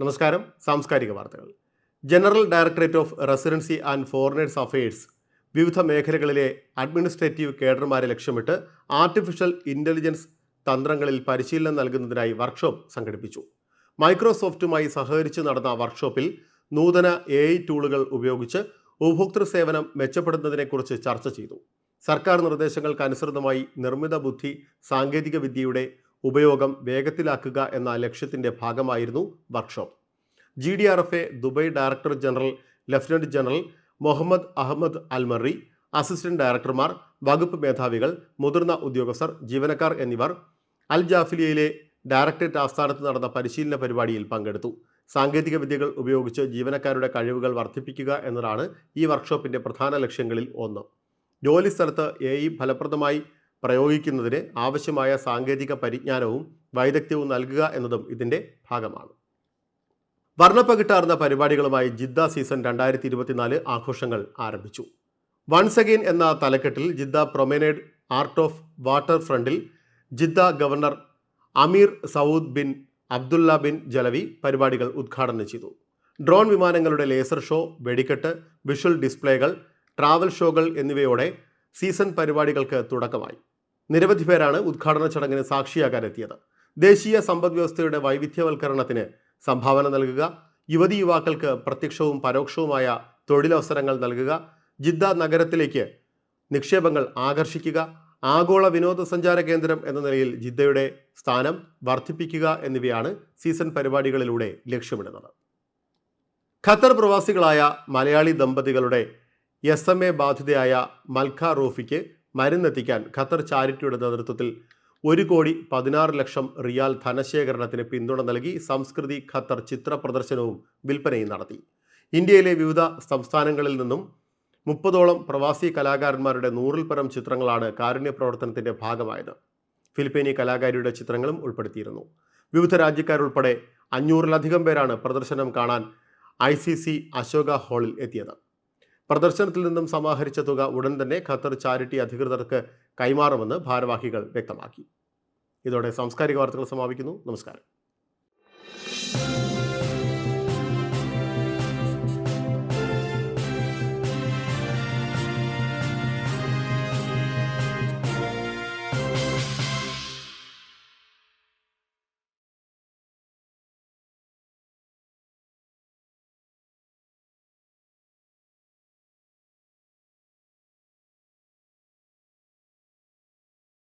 നമസ്കാരം. സാംസ്കാരിക വാർത്തകൾ. General directorate of residency and foreigners affairs വിവിധ മേഖലകളിലെ അഡ്മിനിസ്ട്രേറ്റീവ് കേഡർമാരെ ലക്ഷ്യമിട്ട് ആർട്ടിഫിഷ്യൽ ഇന്റലിജൻസ് തന്ത്രങ്ങളിൽ പരിശീലനം നൽകുന്നതിനായി വർക്ക്ഷോപ്പ് സംഘടിപ്പിച്ചു. മൈക്രോസോഫ്റ്റുമായി സഹകരിച്ച് നടന്ന വർക്ക്ഷോപ്പിൽ നൂതന എ ടൂളുകൾ ഉപയോഗിച്ച് ഉപഭോക്തൃ സേവനം മെച്ചപ്പെടുത്തുന്നതിനെക്കുറിച്ച് ചർച്ച ചെയ്തു. സർക്കാർ നിർദ്ദേശങ്ങൾക്കനുസൃതമായി നിർമ്മിത ബുദ്ധി സാങ്കേതിക വിദ്യയുടെ ഉപയോഗം വേഗത്തിലാക്കുക എന്ന ലക്ഷ്യത്തിന്റെ ഭാഗമായിരുന്നു workshop. G D R F A Dubai director general lieutenant general Mohammed Ahmed Al Marri assistant ഡയറക്ടർമാർ വകുപ്പ് മേധാവികൾ മുതിർന്ന ഉദ്യോഗസ്ഥർ ജീവനക്കാർ എന്നിവർ അൽ ജാഫിലിയയിലെ ഡയറക്ടറേറ്റ് ആസ്ഥാനത്ത് നടന്ന പരിശീലന പരിപാടിയിൽ പങ്കെടുത്തു. സാങ്കേതിക വിദ്യകൾ ഉപയോഗിച്ച് ജീവനക്കാരുടെ കഴിവുകൾ വർദ്ധിപ്പിക്കുക എന്നതാണ് ഈ വർക്ക്ഷോപ്പിന്റെ പ്രധാന ലക്ഷ്യങ്ങളിൽ ഒന്ന്. ജോലി സ്ഥലത്ത് എ ഫലപ്രദമായി പ്രയോഗിക്കുന്നതിന് ആവശ്യമായ സാങ്കേതിക പരിജ്ഞാനവും വൈദഗ്ധ്യവും നൽകുക എന്നതും ഇതിന്റെ ഭാഗമാണ്. വർണപ്പകിട്ടാർന്ന പരിപാടികളുമായി ജിദ്ദ സീസൺ രണ്ടായിരത്തി ഇരുപത്തിനാല് ആഘോഷങ്ങൾ ആരംഭിച്ചു. വൺസ് അഗെയിൻ എന്ന തലക്കെട്ടിൽ Jeddah promenade art of water ഫ്രണ്ടിൽ Jeddah governor Amir Saud bin Abdullah bin Jalawi പരിപാടികൾ ഉദ്ഘാടനം ചെയ്തു. ഡ്രോൺ വിമാനങ്ങളുടെ ലേസർ ഷോ വെടിക്കെട്ട് വിഷ്വൽ ഡിസ്പ്ലേകൾ ട്രാവൽ ഷോകൾ എന്നിവയോടെ സീസൺ പരിപാടികൾക്ക് തുടക്കമായി. നിരവധി പേരാണ് ഉദ്ഘാടന ചടങ്ങിന് സാക്ഷിയാകാനെത്തിയത്. ദേശീയ സമ്പദ് വ്യവസ്ഥയുടെ വൈവിധ്യവൽക്കരണത്തിന് സംഭാവന നൽകുക യുവതി യുവാക്കൾക്ക് പ്രത്യക്ഷവും പരോക്ഷവുമായ തൊഴിലവസരങ്ങൾ നൽകുക ജിദ്ദ നഗരത്തിലേക്ക് നിക്ഷേപങ്ങൾ ആകർഷിക്കുക ആഗോള വിനോദസഞ്ചാര കേന്ദ്രം എന്ന നിലയിൽ ജിദ്ദയുടെ സ്ഥാനം വർദ്ധിപ്പിക്കുക എന്നിവയാണ് സീസൺ പരിപാടികളിലൂടെ ലക്ഷ്യമിടുന്നത്. ഖത്തർ പ്രവാസികളായ മലയാളി ദമ്പതികളുടെ എസ് എം എ ബാധിതയായ മൽഖ റൂഫിക്ക് മരുന്നെത്തിക്കാൻ ഖത്തർ ചാരിറ്റിയുടെ നേതൃത്വത്തിൽ ഒരു കോടി പതിനാറ് ലക്ഷം റിയാൽ ധനശേഖരണത്തിന് പിന്തുണ നൽകി സംസ്കൃതി ഖത്തർ ചിത്ര പ്രദർശനവും വിൽപ്പനയും നടത്തി. ഇന്ത്യയിലെ വിവിധ സംസ്ഥാനങ്ങളിൽ നിന്നും മുപ്പതോളം പ്രവാസി കലാകാരന്മാരുടെ നൂറിൽ പരം ചിത്രങ്ങളാണ് കാരുണ്യ പ്രവർത്തനത്തിന്റെ ഭാഗമായത്. ഫിലിപ്പീനി കലാകാരിയുടെ ചിത്രങ്ങളും ഉൾപ്പെടുത്തിയിരുന്നു. വിവിധ രാജ്യക്കാരുൾപ്പെടെ അഞ്ഞൂറിലധികം പേരാണ് പ്രദർശനം കാണാൻ ഐ സി സി അശോക ഹാളിൽ എത്തിയത്. പ്രദർശനത്തിൽ നിന്നും സമാഹരിച്ച തുക ഉടൻ തന്നെ ഖത്തർ ചാരിറ്റി അധികൃതർക്ക് കൈമാറുമെന്ന് ഭാരവാഹികൾ വ്യക്തമാക്കി. ഇതോടെ സാംസ്കാരിക വാർത്തകൾ സമാപിക്കുന്നു. നമസ്കാരം.